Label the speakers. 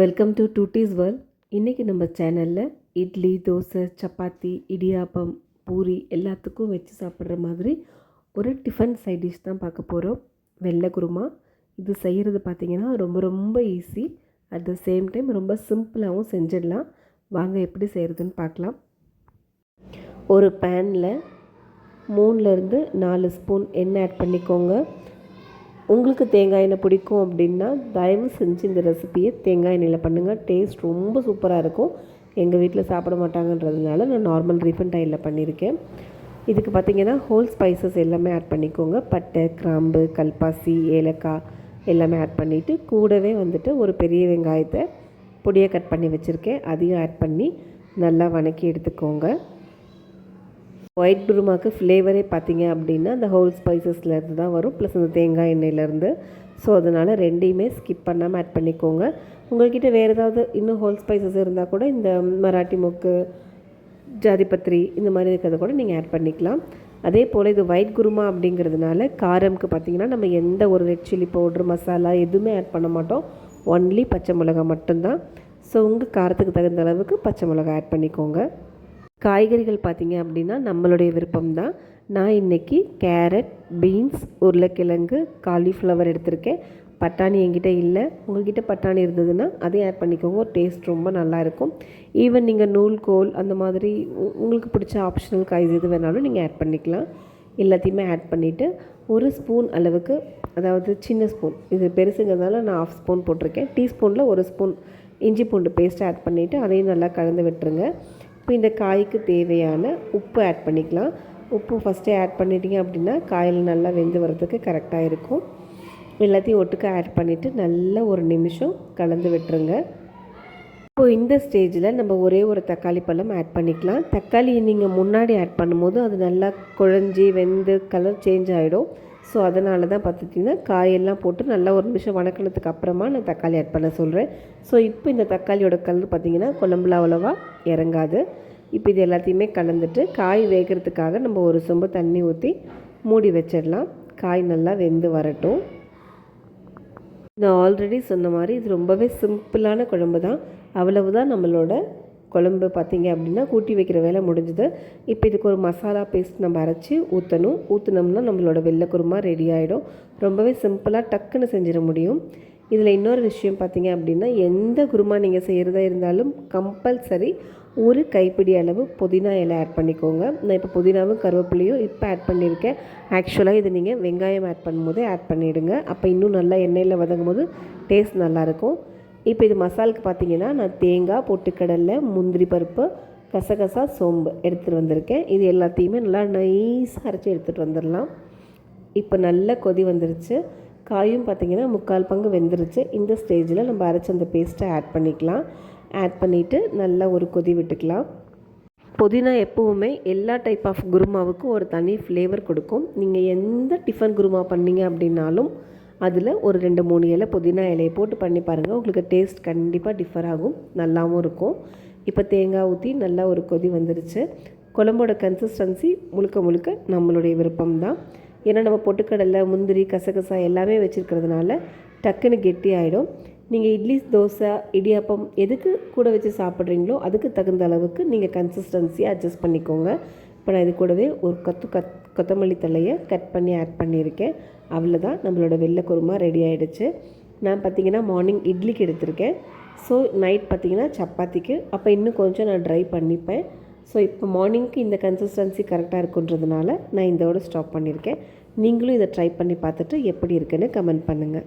Speaker 1: Welcome to duties world இன்றைக்கி நம்ம சேனலில் இட்லி தோசை சப்பாத்தி இடியாப்பம் பூரி எல்லாத்துக்கும் வச்சு சாப்பிட்ற மாதிரி ஒரு டிஃபன் சைட் டிஷ் தான் பார்க்க போகிறோம் வெள்ளை குருமா. இது செய்கிறது பார்த்திங்கன்னா ரொம்ப ரொம்ப easy at the same time ரொம்ப சிம்பிளாகவும் செஞ்சிடலாம். வாங்க எப்படி செய்கிறதுன்னு பார்க்கலாம். ஒரு பேனில் மூணுலேருந்து நாலு ஸ்பூன் எண்ணெய் ஆட் பண்ணிக்கோங்க. உங்களுக்கு தேங்காய் எண்ணெய் பிடிக்கும் அப்படின்னா தயவு செஞ்சு இந்த ரெசிபியை தேங்காய் எண்ணெயில் பண்ணுங்கள் டேஸ்ட் ரொம்ப சூப்பராக இருக்கும். எங்கள் வீட்டில் சாப்பிட மாட்டாங்கன்றதுனால நான் நார்மல் ரீஃபண்ட் ஆயிலில் பண்ணியிருக்கேன் இதுக்கு பார்த்திங்கன்னா ஹோல் ஸ்பைசஸ் எல்லாமே ஆட் பண்ணிக்கோங்க. பட்டை கிராம்பு கல்பாசி ஏலக்காய் எல்லாமே ஆட் பண்ணிவிட்டு கூடவே வந்துட்டு ஒரு பெரிய வெங்காயத்தை பொடியை கட் பண்ணி வச்சுருக்கேன். அதையும் ஆட் பண்ணி நல்லா வணக்கி எடுத்துக்கோங்க. ஒயிட் குருமாக்கு ஃப்ளேவரே பார்த்தீங்க அப்படின்னா அந்த ஹோல் ஸ்பைசஸ்லேருந்து தான் வரும். ப்ளஸ் அந்த தேங்காய் எண்ணெயிலேருந்து ஸோ அதனால் ரெண்டையுமே ஸ்கிப் பண்ணாமல் ஆட் பண்ணிக்கோங்க. உங்கள்கிட்ட வேறு ஏதாவது இன்னும் ஹோல் ஸ்பைசஸ் இருந்தால் கூட இந்த மராட்டி மொக்கு ஜாதிபத்திரி இந்த மாதிரி இருக்கிறத கூட நீங்கள் ஆட் பண்ணிக்கலாம். அதே போல் இது ஒயிட் குருமா அப்படிங்கிறதுனால காரம்க்கு பார்த்திங்கன்னா நம்ம எந்த ஒரு ரெட் சில்லி பவுட்ரு மசாலா எதுவுமே ஆட் பண்ண மாட்டோம். ஒன்லி பச்சை மிளகா மட்டும்தான். ஸோ உங்கள் காரத்துக்கு தகுந்த அளவுக்கு பச்சை மிளகா ஆட் பண்ணிக்கோங்க. காய்கறிகள் பார்த்திங்க அப்படின்னா நம்மளுடைய விருப்பம் தான் நான் இன்றைக்கி கேரட் பீன்ஸ் உருளைக்கிழங்கு காலிஃப்ளவர் எடுத்திருக்கேன். பட்டாணி என்கிட்ட இல்லை. உங்கள்கிட்ட பட்டாணி இருந்ததுன்னா அதையும் ஆட் பண்ணிக்கோங்க. டேஸ்ட் ரொம்ப நல்லாயிருக்கும் ஈவன் நீங்கள் நூல்கோல் அந்த மாதிரி உங்களுக்கு பிடிச்ச ஆப்ஷனல் காய்ஸ் எது வேணாலும் நீங்கள் ஆட் பண்ணிக்கலாம். எல்லாத்தையுமே ஆட் பண்ணிவிட்டு ஒரு ஸ்பூன் அளவுக்கு அதாவது சின்ன ஸ்பூன் இது பெருசுங்கிறதுனால நான் ஆஃப் ஸ்பூன் போட்டிருக்கேன். டீஸ்பூனில் ஒரு ஸ்பூன் இஞ்சி பூண்டு பேஸ்ட் ஆட் பண்ணிவிட்டு அதையும் நல்லா கலந்து விட்டுருங்க. இப்போ இந்த காய்க்கு தேவையான உப்பு ஆட் பண்ணிக்கலாம். உப்பு ஃபஸ்ட்டே ஆட் பண்ணிட்டீங்க அப்படின்னா காயில் நல்லா வெந்து வரதுக்கு கரெக்டாக இருக்கும். எல்லாத்தையும் ஒட்டுக்க ஆட் பண்ணிவிட்டு நல்லா ஒரு நிமிஷம் கலந்து விட்டுருங்க. இப்போ இந்த ஸ்டேஜில் நம்ம ஒரே ஒரு தக்காளி பழம் ஆட் பண்ணிக்கலாம். தக்காளி நீங்கள் முன்னாடி ஆட் பண்ணும்போது அது நல்லா குழஞ்சி வெந்து கலர் சேஞ்ச் ஆகிடும் ஸோ அதனால தான் பார்த்துட்டிங்கன்னா காயெல்லாம் போட்டு நல்லா ஒரு நிமிஷம் வணக்கினதுக்கு அப்புறமா நான் தக்காளி ஆட் பண்ண சொல்கிறேன் ஸோ இப்போ இந்த தக்காளியோட கலர் பார்த்திங்கன்னா குழம்புல அவ்வளோவா இறங்காது. இப்போ இது எல்லாத்தையுமே கலந்துட்டு காய் வேகிறதுக்காக நம்ம ஒரு சொம்பு தண்ணி ஊற்றி மூடி வச்சிடலாம். காய் நல்லா வெந்து வரட்டும். நான் ஆல்ரெடி சொன்ன மாதிரி இது ரொம்பவே சிம்பிளான குழம்பு தான். அவ்வளவு தான் நம்மளோட குழம்பு பார்த்திங்க அப்படின்னா கூட்டி வைக்கிற வேலை முடிஞ்சுது. இப்போ இதுக்கு ஒரு மசாலா பேஸ்ட் நம்ம அரைச்சி ஊற்றணும் ஊற்றினோம்னா நம்மளோட வெள்ளை குருமா ரெடி ஆகிடும் ரொம்பவே சிம்பிளாக டக்குன்னு செஞ்சிட முடியும். இதில் இன்னொரு விஷயம் பார்த்தீங்க அப்படின்னா எந்த குருமா நீங்கள் செய்கிறதா இருந்தாலும் கம்பல்சரி ஒரு கைப்பிடி அளவு புதினா இலை ஆட் பண்ணிக்கோங்க. நான் இப்போ புதினாவும் கருவேப்பிலையும் இப்போ ஆட் பண்ணியிருக்கேன். ஆக்சுவலாக இது நீங்கள் வெங்காயம் ஆட் பண்ணும்போதே ஆட் பண்ணிவிடுங்க அப்போ இன்னும் நல்லா எண்ணெயில் வதங்கும் போது டேஸ்ட் நல்லாயிருக்கும் இப்போ இது மசாலுக்கு பார்த்தீங்கன்னா நான் தேங்காய் பொட்டுக்கடலை முந்திரி பருப்பு கசகசா சோம்பு எடுத்துகிட்டு வந்திருக்கேன். இது எல்லாத்தையுமே நல்லா நைஸாக அரைச்சி எடுத்துகிட்டு வந்துடலாம். இப்போ நல்ல கொதி வந்துருச்சு. காயும் பார்த்திங்கன்னா முக்கால் பங்கு வெந்துருச்சு. இந்த ஸ்டேஜில் நம்ம அரைச்ச அந்த பேஸ்ட்டை ஆட் பண்ணிக்கலாம். ஆட் பண்ணிவிட்டு நல்லா ஒரு கொதி விட்டுக்கலாம். புதினா எப்போவுமே எல்லா டைப் ஆஃப் குருமாவுக்கும் ஒரு தனி ஃப்ளேவர் கொடுக்கும். நீங்கள் எந்த டிஃபன் குருமா பண்ணீங்க அப்படின்னாலும் அதில் ஒரு ரெண்டு மூணு இலை புதினா இலையை போட்டு பண்ணி பாருங்கள் உங்களுக்கு டேஸ்ட் கண்டிப்பாக டிஃபர் ஆகும். நல்லாவும் இருக்கும். இப்போ தேங்காய் ஊற்றி நல்லா ஒரு கொதி வந்துருச்சு. குழம்போட கன்சிஸ்டன்சி முழுக்க முழுக்க நம்மளுடைய விருப்பம் தான் ஏன்னா நம்ம பொட்டுக்கடலை முந்திரி கசகசா எல்லாமே வச்சுருக்கிறதுனால டக்குன்னு கெட்டி ஆகிடும் நீங்கள் இட்லி தோசை இடியாப்பம் எதுக்கு கூட வச்சு சாப்பிட்றீங்களோ அதுக்கு தகுந்த அளவுக்கு நீங்கள் கன்சிஸ்டன்சியை அட்ஜஸ்ட் பண்ணிக்கோங்க. இப்போ நான் இது கூடவே ஒரு கத்து கத் கொத்தமல்லி தலையை கட் பண்ணி ஆட் பண்ணியிருக்கேன். அவ்வளோதான் நம்மளோட வெள்ளை குருமா ரெடி ஆகிடுச்சு நான் பார்த்திங்கன்னா மார்னிங் இட்லிக்கு எடுத்திருக்கேன். ஸோ நைட் பார்த்திங்கன்னா சப்பாத்திக்கு. அப்போ இன்னும் கொஞ்சம் நான் ட்ரை பண்ணிப்பேன். ஸோ இப்போ மார்னிங்க்கு இந்த கன்சிஸ்டன்சி கரெக்டாக இருக்குன்றதுனால நான் இதோட ஸ்டாப் பண்ணியிருக்கேன். நீங்களும் இதை ட்ரை பண்ணி பார்த்துட்டு எப்படி இருக்குன்னு கமெண்ட் பண்ணுங்கள்